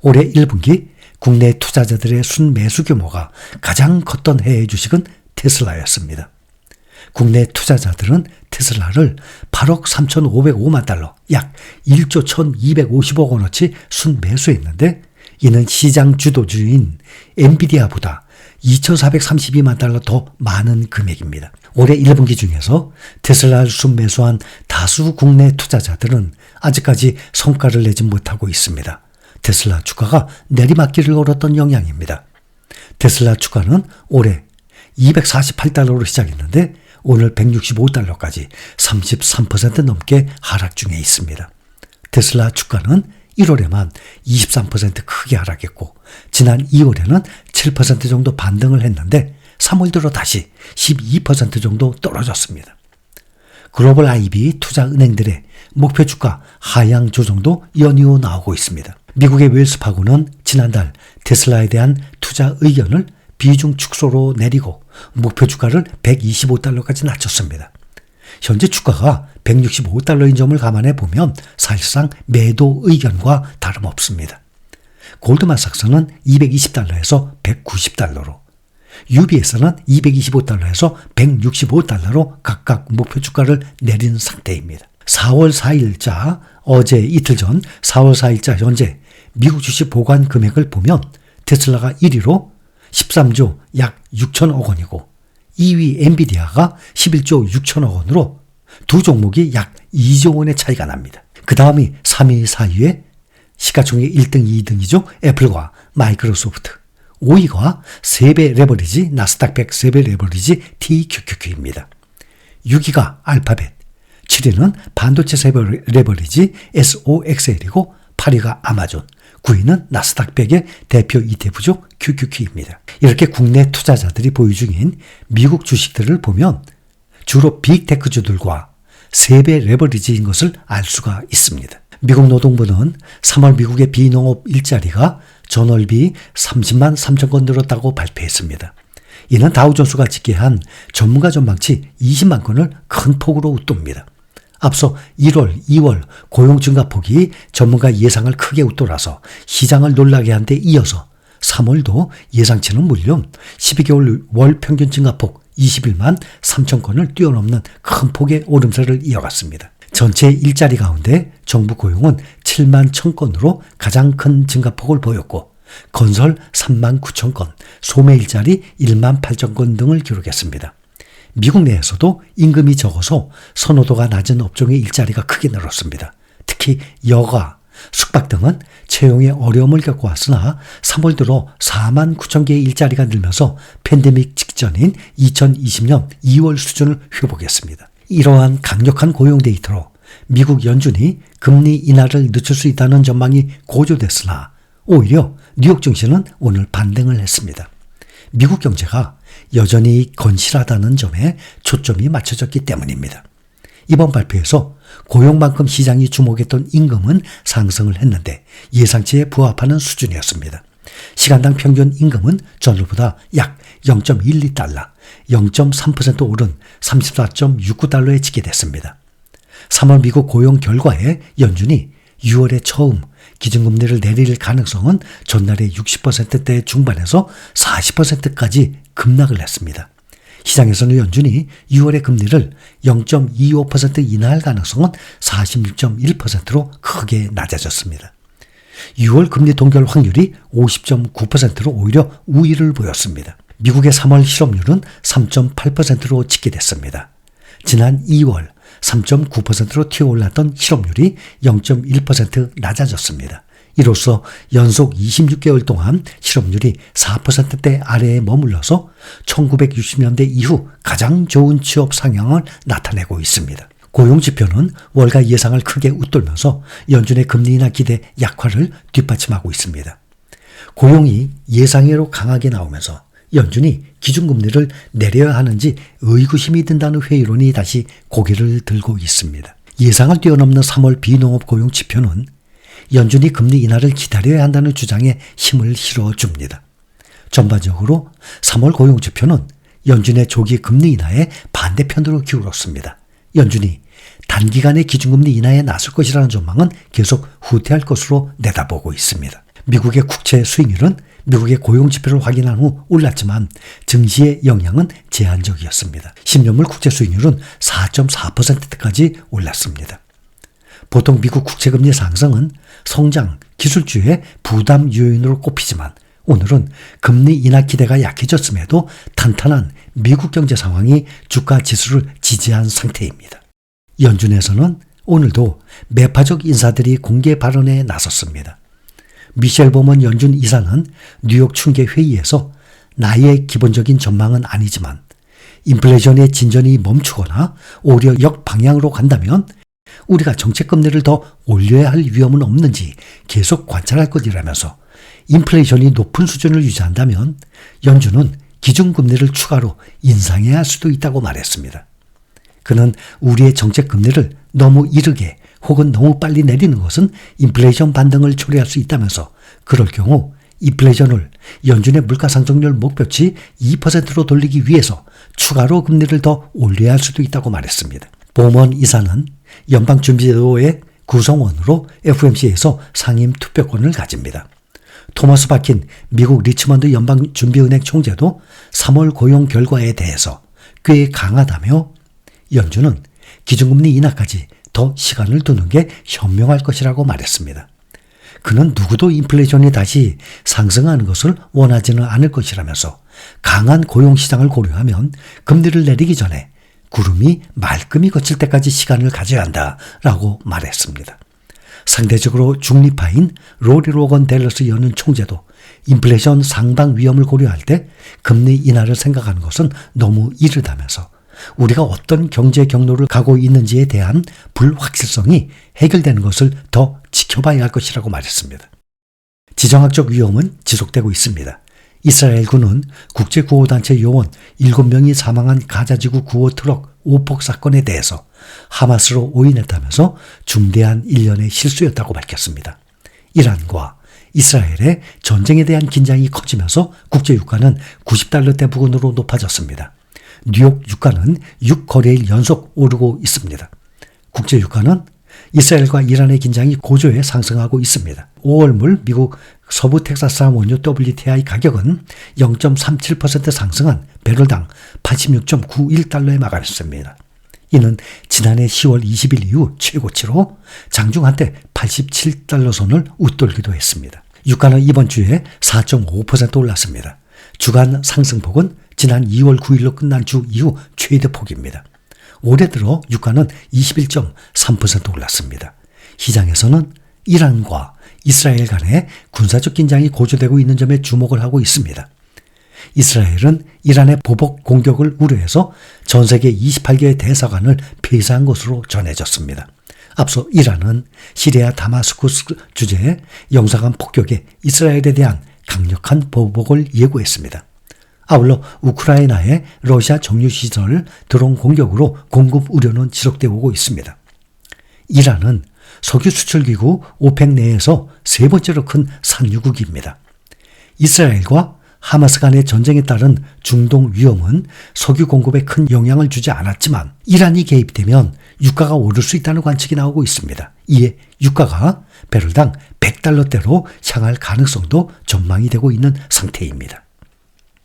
올해 1분기 국내 투자자들의 순매수 규모가 가장 컸던 해외 주식은 테슬라였습니다. 국내 투자자들은 테슬라를 8억 3,505만 달러, 약 1조 1,250억 원어치 순매수했는데 이는 시장 주도주인 엔비디아보다 2,432만 달러 더 많은 금액입니다. 올해 1분기 중에서 테슬라를 순매수한 다수 국내 투자자들은 아직까지 성과를 내지 못하고 있습니다. 테슬라 주가가 내리막길을 걸었던 영향입니다. 테슬라 주가는 올해 248달러로 시작했는데 오늘 165달러까지 33% 넘게 하락 중에 있습니다. 테슬라 주가는 1월에만 23% 크게 하락했고 지난 2월에는 7% 정도 반등을 했는데 3월 들어 다시 12% 정도 떨어졌습니다. 글로벌 IB 투자 은행들의 목표 주가 하향 조정도 연이어 나오고 있습니다. 미국의 웰스파고는 지난달 테슬라에 대한 투자 의견을 비중 축소로 내리고 목표 주가를 125달러까지 낮췄습니다. 현재 주가가 165달러인 점을 감안해 보면 사실상 매도 의견과 다름없습니다. 골드만삭스는 220달러에서 190달러로, UBS는 225달러에서 165달러로 각각 목표 주가를 내린 상태입니다. 4월 4일자 어제 이틀 전 4월 4일자 현재 미국 주식 보관 금액을 보면 테슬라가 1위로 13조 약 6천억 원이고 2위 엔비디아가 11조 6천억 원으로 두 종목이 약 2조 원의 차이가 납니다. 그 다음이 3위, 4위에 시가총액 1등, 2등이죠. 애플과 마이크로소프트. 5위가 3배 레버리지, 나스닥 100 3배 레버리지 TQQQ입니다. 6위가 알파벳, 7위는 반도체 3배 레버리지 SOXL이고 8위가 아마존, 9위는 나스닥 100의 대표 ETF죠. QQQ입니다. 이렇게 국내 투자자들이 보유 중인 미국 주식들을 보면 주로 빅테크주들과 3배 레버리지인 것을 알 수가 있습니다. 미국 노동부는 3월 미국의 비농업 일자리가 전월비 30만 3천 건 늘었다고 발표했습니다. 이는 다우존스가 집계한 전문가 전망치 20만 건을 큰 폭으로 웃돕니다. 앞서 1월, 2월 고용 증가 폭이 전문가 예상을 크게 웃돌아서 시장을 놀라게 한 데 이어서 3월도 예상치는 물론 12개월 월 평균 증가폭 21만 3천 건을 뛰어넘는 큰 폭의 오름세를 이어갔습니다. 전체 일자리 가운데 정부 고용은 7만 1천 건으로 가장 큰 증가폭을 보였고 건설 3만 9천 건, 소매 일자리 1만 8천 건 등을 기록했습니다. 미국 내에서도 임금이 적어서 선호도가 낮은 업종의 일자리가 크게 늘었습니다. 특히 여가, 숙박 등은 채용에 어려움을 겪고 왔으나 3월 들어 4만 9천 개의 일자리가 늘면서 팬데믹 직전인 2020년 2월 수준을 회복했습니다. 이러한 강력한 고용 데이터로 미국 연준이 금리 인하를 늦출 수 있다는 전망이 고조됐으나 오히려 뉴욕 증시는 오늘 반등을 했습니다. 미국 경제가 여전히 건실하다는 점에 초점이 맞춰졌기 때문입니다. 이번 발표에서 고용만큼 시장이 주목했던 임금은 상승을 했는데 예상치에 부합하는 수준이었습니다. 시간당 평균 임금은 전월보다 약 0.12달러, 0.3% 오른 34.69달러에 집계됐습니다. 3월 미국 고용 결과에 연준이 6월에 처음 기준금리를 내릴 가능성은 전날의 60%대 중반에서 40%까지 급락을 했습니다. 시장에서는 연준이 6월의 금리를 0.25% 인하할 가능성은 46.1%로 크게 낮아졌습니다. 6월 금리 동결 확률이 50.9%로 오히려 우위를 보였습니다. 미국의 3월 실업률은 3.8%로 집계됐습니다. 지난 2월 3.9%로 튀어올랐던 실업률이 0.1% 낮아졌습니다. 이로써 연속 26개월 동안 실업률이 4%대 아래에 머물러서 1960년대 이후 가장 좋은 취업 상향을 나타내고 있습니다. 고용 지표는 월가 예상을 크게 웃돌면서 연준의 금리 인하 기대 약화를 뒷받침하고 있습니다. 고용이 예상외로 강하게 나오면서 연준이 기준금리를 내려야 하는지 의구심이 든다는 회의론이 다시 고개를 들고 있습니다. 예상을 뛰어넘는 3월 비농업 고용 지표는 연준이 금리 인하를 기다려야 한다는 주장에 힘을 실어줍니다. 전반적으로 3월 고용 지표는 연준의 조기 금리 인하에 반대편으로 기울었습니다. 연준이 단기간에 기준금리 인하에 나설 것이라는 전망은 계속 후퇴할 것으로 내다보고 있습니다. 미국의 국채 수익률은 미국의 고용 지표를 확인한 후 올랐지만 증시의 영향은 제한적이었습니다. 10년물 국채 수익률은 4.4%까지 올랐습니다. 보통 미국 국채금리 상승은 성장, 기술주의 부담 요인으로 꼽히지만 오늘은 금리 인하 기대가 약해졌음에도 탄탄한 미국 경제 상황이 주가 지수를 지지한 상태입니다. 연준에서는 오늘도 매파적 인사들이 공개 발언에 나섰습니다. 미셸 보먼 연준 이사는 뉴욕 충계 회의에서 나의 기본적인 전망은 아니지만 인플레이션의 진전이 멈추거나 오히려 역방향으로 간다면 우리가 정책 금리를 더 올려야 할 위험은 없는지 계속 관찰할 것이라면서 인플레이션이 높은 수준을 유지한다면 연준은 기준금리를 추가로 인상해야 할 수도 있다고 말했습니다. 그는 우리의 정책 금리를 너무 이르게 혹은 너무 빨리 내리는 것은 인플레이션 반등을 초래할 수 있다면서 그럴 경우 인플레이션을 연준의 물가상승률 목표치 2%로 돌리기 위해서 추가로 금리를 더 올려야 할 수도 있다고 말했습니다. 보먼 이사는 연방준비제도의 구성원으로 FMC에서 상임 투표권을 가집니다. 토마스 바킨 미국 리치먼드 연방준비은행 총재도 3월 고용 결과에 대해서 꽤 강하다며 연준은 기준금리 인하까지 더 시간을 두는 게 현명할 것이라고 말했습니다. 그는 누구도 인플레이션이 다시 상승하는 것을 원하지는 않을 것이라면서 강한 고용시장을 고려하면 금리를 내리기 전에 구름이 말끔히 거칠 때까지 시간을 가져야 한다라고 말했습니다. 상대적으로 중립파인 로리 로건 델러스 연은 총재도 인플레이션 상당 위험을 고려할 때 금리 인하를 생각하는 것은 너무 이르다면서 우리가 어떤 경제 경로를 가고 있는지에 대한 불확실성이 해결되는 것을 더 지켜봐야 할 것이라고 말했습니다. 지정학적 위험은 지속되고 있습니다. 이스라엘군은 국제구호단체 요원 7명이 사망한 가자지구 구호 트럭 오폭 사건에 대해서 하마스로 오인했다면서 중대한 일련의 실수였다고 밝혔습니다. 이란과 이스라엘의 전쟁에 대한 긴장이 커지면서 국제유가는 90달러대 부근으로 높아졌습니다. 뉴욕 유가는 6거래일 연속 오르고 있습니다. 국제 유가는 이스라엘과 이란의 긴장이 고조해 상승하고 있습니다. 5월 물 미국 서부 텍사스산 원유 WTI 가격은 0.37% 상승한 배럴당 86.91달러에 마감했습니다. 이는 지난해 10월 20일 이후 최고치로 장중 한때 87달러 선을 웃돌기도 했습니다. 유가는 이번 주에 4.5% 올랐습니다. 주간 상승폭은 지난 2월 9일로 끝난 주 이후 최대 폭입니다. 올해 들어 유가는 21.3% 올랐습니다. 시장에서는 이란과 이스라엘 간의 군사적 긴장이 고조되고 있는 점에 주목을 하고 있습니다. 이스라엘은 이란의 보복 공격을 우려해서 전 세계 28개의 대사관을 폐쇄한 것으로 전해졌습니다. 앞서 이란은 시리아 다마스쿠스 주재의 영사관 폭격에 이스라엘에 대한 강력한 보복을 예고했습니다. 아울러 우크라이나의 러시아 정유시설 드론 공격으로 공급 우려는 지속되고 오고 있습니다. 이란은 석유 수출기구 오펙 내에서 세 번째로 큰 산유국입니다. 이스라엘과 하마스 간의 전쟁에 따른 중동 위험은 석유 공급에 큰 영향을 주지 않았지만 이란이 개입되면 유가가 오를 수 있다는 관측이 나오고 있습니다. 이에 유가가 배럴당 100달러대로 향할 가능성도 전망이 되고 있는 상태입니다.